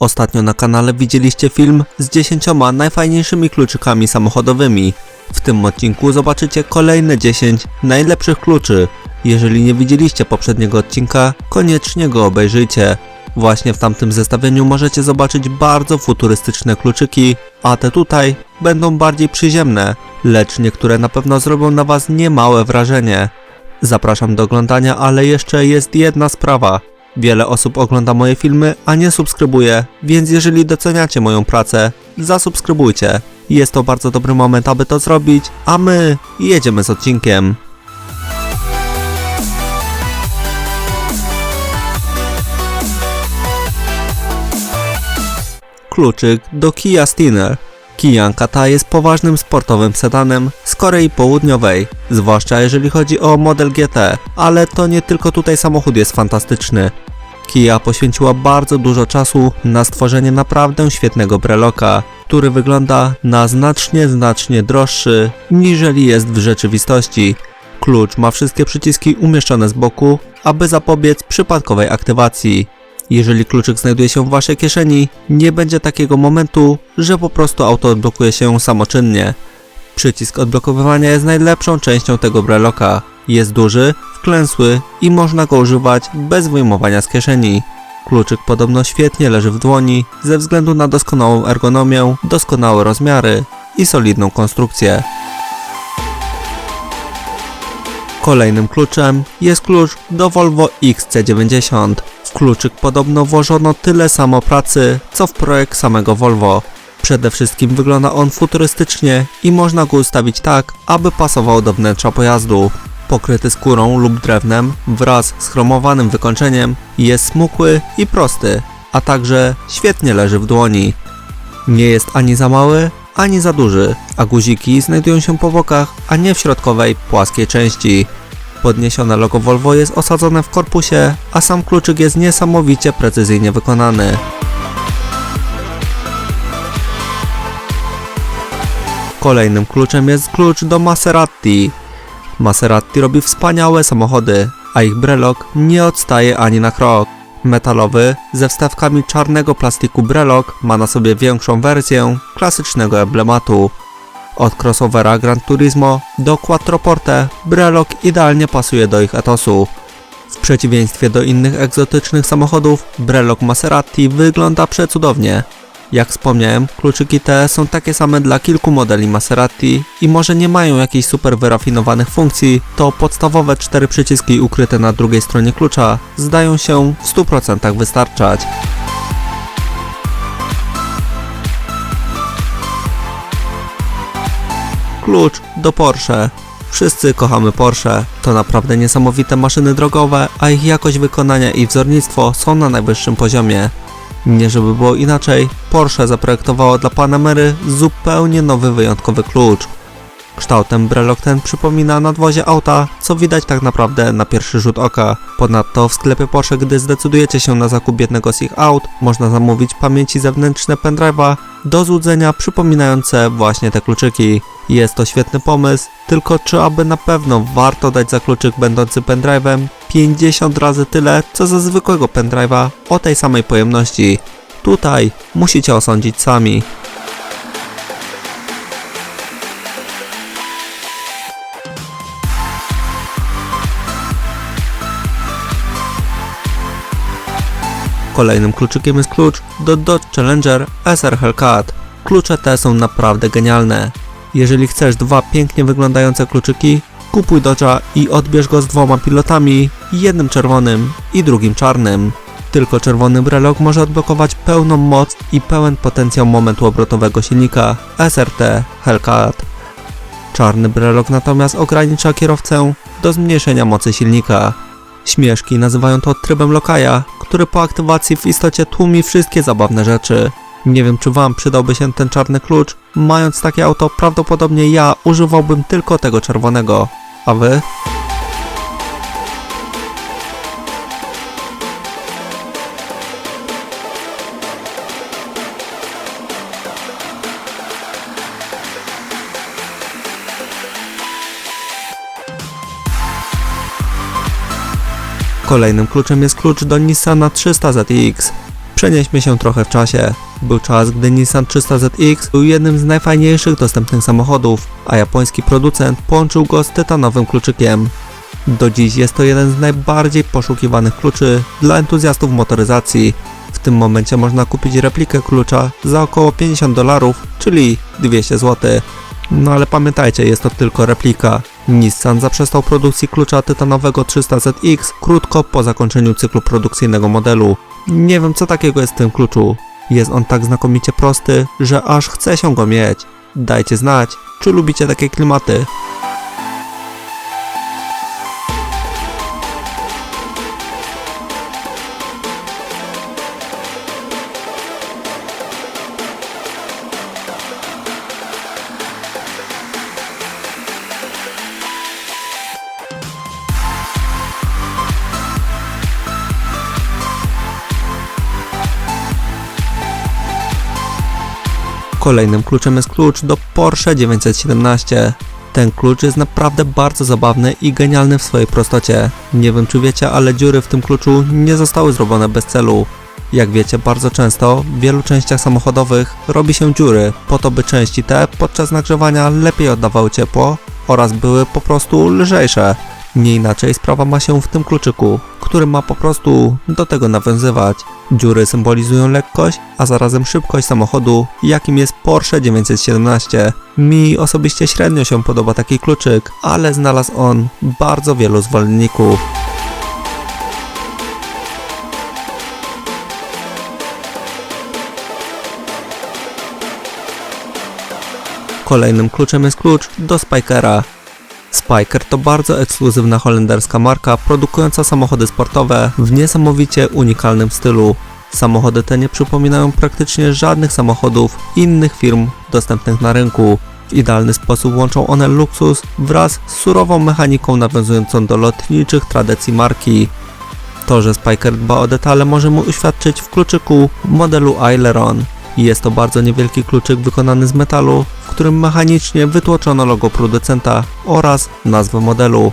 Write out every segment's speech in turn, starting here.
Ostatnio na kanale widzieliście film z 10 najfajniejszymi kluczykami samochodowymi. W tym odcinku zobaczycie kolejne 10 najlepszych kluczy. Jeżeli nie widzieliście poprzedniego odcinka, koniecznie go obejrzyjcie. Właśnie w tamtym zestawieniu możecie zobaczyć bardzo futurystyczne kluczyki, a te tutaj będą bardziej przyziemne, lecz niektóre na pewno zrobią na Was niemałe wrażenie. Zapraszam do oglądania, ale jeszcze jest jedna sprawa. Wiele osób ogląda moje filmy, a nie subskrybuje, więc jeżeli doceniacie moją pracę, zasubskrybujcie. Jest to bardzo dobry moment, aby to zrobić, a my jedziemy z odcinkiem. Kluczyk do Kia Stinger. Kijanka ta jest poważnym sportowym sedanem z Korei Południowej, zwłaszcza jeżeli chodzi o model GT, ale to nie tylko tutaj samochód jest fantastyczny. Kia poświęciła bardzo dużo czasu na stworzenie naprawdę świetnego breloka, który wygląda na znacznie, znacznie droższy, niżeli jest w rzeczywistości. Klucz ma wszystkie przyciski umieszczone z boku, aby zapobiec przypadkowej aktywacji. Jeżeli kluczyk znajduje się w waszej kieszeni, nie będzie takiego momentu, że po prostu auto odblokuje się samoczynnie. Przycisk odblokowywania jest najlepszą częścią tego breloka. Jest duży, wklęsły i można go używać bez wyjmowania z kieszeni. Kluczyk podobno świetnie leży w dłoni ze względu na doskonałą ergonomię, doskonałe rozmiary i solidną konstrukcję. Kolejnym kluczem jest klucz do Volvo XC90. W kluczyk podobno włożono tyle samo pracy, co w projekt samego Volvo. Przede wszystkim wygląda on futurystycznie i można go ustawić tak, aby pasował do wnętrza pojazdu. Pokryty skórą lub drewnem wraz z chromowanym wykończeniem jest smukły i prosty, a także świetnie leży w dłoni. Nie jest ani za mały, ani za duży, a guziki znajdują się po bokach, a nie w środkowej, płaskiej części. Podniesione logo Volvo jest osadzone w korpusie, a sam kluczyk jest niesamowicie precyzyjnie wykonany. Kolejnym kluczem jest klucz do Maserati. Maserati robi wspaniałe samochody, a ich brelok nie odstaje ani na krok. Metalowy, ze wstawkami czarnego plastiku brelok ma na sobie większą wersję klasycznego emblematu. Od crossovera Gran Turismo do Quattroporte brelok idealnie pasuje do ich etosu. W przeciwieństwie do innych egzotycznych samochodów, brelok Maserati wygląda przecudownie. Jak wspomniałem, kluczyki te są takie same dla kilku modeli Maserati i może nie mają jakichś super wyrafinowanych funkcji, to podstawowe cztery przyciski ukryte na drugiej stronie klucza zdają się w 100% wystarczać. Klucz do Porsche. Wszyscy kochamy Porsche. To naprawdę niesamowite maszyny drogowe, a ich jakość wykonania i wzornictwo są na najwyższym poziomie. Nie żeby było inaczej, Porsche zaprojektowało dla Panamery zupełnie nowy wyjątkowy klucz. Kształtem brelok ten przypomina nadwozie auta, co widać tak naprawdę na pierwszy rzut oka. Ponadto w sklepie Porsche, gdy zdecydujecie się na zakup jednego z ich aut, można zamówić pamięci zewnętrzne pendrive'a do złudzenia przypominające właśnie te kluczyki. Jest to świetny pomysł, tylko czy aby na pewno warto dać za kluczyk będący pendrive'em 50 razy tyle, co za zwykłego pendrive'a o tej samej pojemności. Tutaj musicie osądzić sami. Kolejnym kluczykiem jest klucz do Dodge Challenger SR Hellcat. Klucze te są naprawdę genialne. Jeżeli chcesz dwa pięknie wyglądające kluczyki, kupuj Dodge'a i odbierz go z dwoma pilotami, jednym czerwonym i drugim czarnym. Tylko czerwony brelok może odblokować pełną moc i pełen potencjał momentu obrotowego silnika SRT Hellcat. Czarny brelok natomiast ogranicza kierowcę do zmniejszenia mocy silnika. Śmieszki nazywają to trybem lokaja, który po aktywacji w istocie tłumi wszystkie zabawne rzeczy. Nie wiem czy wam przydałby się ten czarny klucz, mając takie auto prawdopodobnie ja używałbym tylko tego czerwonego. A wy? Kolejnym kluczem jest klucz do Nissana 300 ZX. Przenieśmy się trochę w czasie. Był czas, gdy Nissan 300ZX był jednym z najfajniejszych dostępnych samochodów, a japoński producent połączył go z tytanowym kluczykiem. Do dziś jest to jeden z najbardziej poszukiwanych kluczy dla entuzjastów motoryzacji. W tym momencie można kupić replikę klucza za około 50 dolarów, czyli 200 zł. No ale pamiętajcie, jest to tylko replika. Nissan zaprzestał produkcji klucza tytanowego 300ZX krótko po zakończeniu cyklu produkcyjnego modelu. Nie wiem co takiego jest w tym kluczu. Jest on tak znakomicie prosty, że aż chce się go mieć. Dajcie znać, czy lubicie takie klimaty. Kolejnym kluczem jest klucz do Porsche 917. Ten klucz jest naprawdę bardzo zabawny i genialny w swojej prostocie. Nie wiem czy wiecie, ale dziury w tym kluczu nie zostały zrobione bez celu. Jak wiecie, bardzo często w wielu częściach samochodowych robi się dziury, po to by części te podczas nagrzewania lepiej oddawały ciepło oraz były po prostu lżejsze. Nie inaczej sprawa ma się w tym kluczyku, który ma po prostu do tego nawiązywać. Dziury symbolizują lekkość, a zarazem szybkość samochodu, jakim jest Porsche 917. Mi osobiście średnio się podoba taki kluczyk, ale znalazł on bardzo wielu zwolenników. Kolejnym kluczem jest klucz do Spikera. Spiker to bardzo ekskluzywna holenderska marka produkująca samochody sportowe w niesamowicie unikalnym stylu. Samochody te nie przypominają praktycznie żadnych samochodów innych firm dostępnych na rynku. W idealny sposób łączą one luksus wraz z surową mechaniką nawiązującą do lotniczych tradycji marki. To, że Spiker dba o detale możemy uświadczyć w kluczyku modelu Aileron. Jest to bardzo niewielki kluczyk wykonany z metalu, w którym mechanicznie wytłoczono logo producenta oraz nazwę modelu.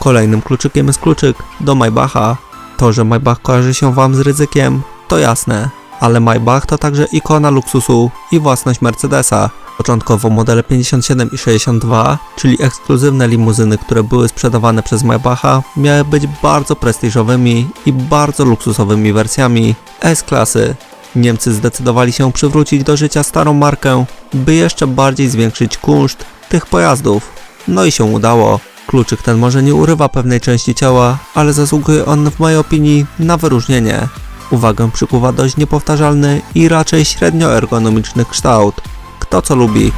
Kolejnym kluczykiem jest kluczyk do Maybacha. To, że Maybach kojarzy się Wam z ryzykiem, to jasne, ale Maybach to także ikona luksusu i własność Mercedesa. Początkowo modele 57 i 62, czyli ekskluzywne limuzyny, które były sprzedawane przez Maybacha, miały być bardzo prestiżowymi i bardzo luksusowymi wersjami S-klasy. Niemcy zdecydowali się przywrócić do życia starą markę, by jeszcze bardziej zwiększyć kunszt tych pojazdów. No i się udało. Kluczyk ten może nie urywa pewnej części ciała, ale zasługuje on w mojej opinii na wyróżnienie. Uwagę przykuwa dość niepowtarzalny i raczej średnio ergonomiczny kształt. Kto co lubi.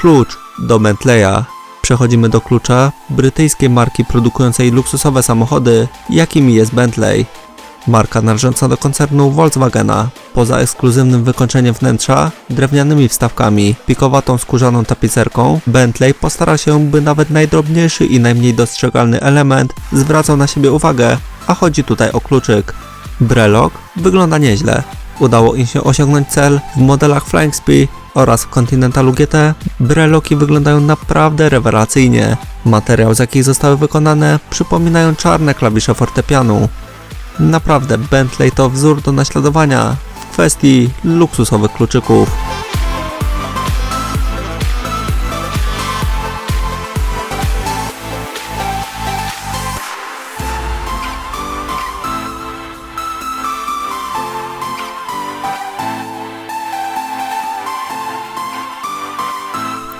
Klucz do Bentleya. Przechodzimy do klucza brytyjskiej marki produkującej luksusowe samochody, jakimi jest Bentley. Marka należąca do koncernu Volkswagena. Poza ekskluzywnym wykończeniem wnętrza, drewnianymi wstawkami, pikowatą skórzaną tapicerką, Bentley postara się, by nawet najdrobniejszy i najmniej dostrzegalny element zwracał na siebie uwagę, a chodzi tutaj o kluczyk. Brelok wygląda nieźle. Udało im się osiągnąć cel w modelach Flying Spee oraz w Continentalu GT. Breloki wyglądają naprawdę rewelacyjnie. Materiał z jakich zostały wykonane przypominają czarne klawisze fortepianu. Naprawdę Bentley to wzór do naśladowania w kwestii luksusowych kluczyków.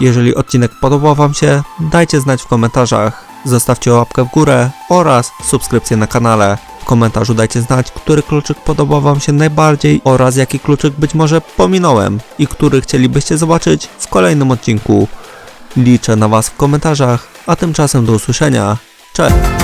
Jeżeli odcinek podobał Wam się, dajcie znać w komentarzach. Zostawcie łapkę w górę oraz subskrypcję na kanale. W komentarzu dajcie znać, który kluczyk podobał Wam się najbardziej oraz jaki kluczyk być może pominąłem i który chcielibyście zobaczyć w kolejnym odcinku. Liczę na Was w komentarzach, a tymczasem do usłyszenia. Cześć!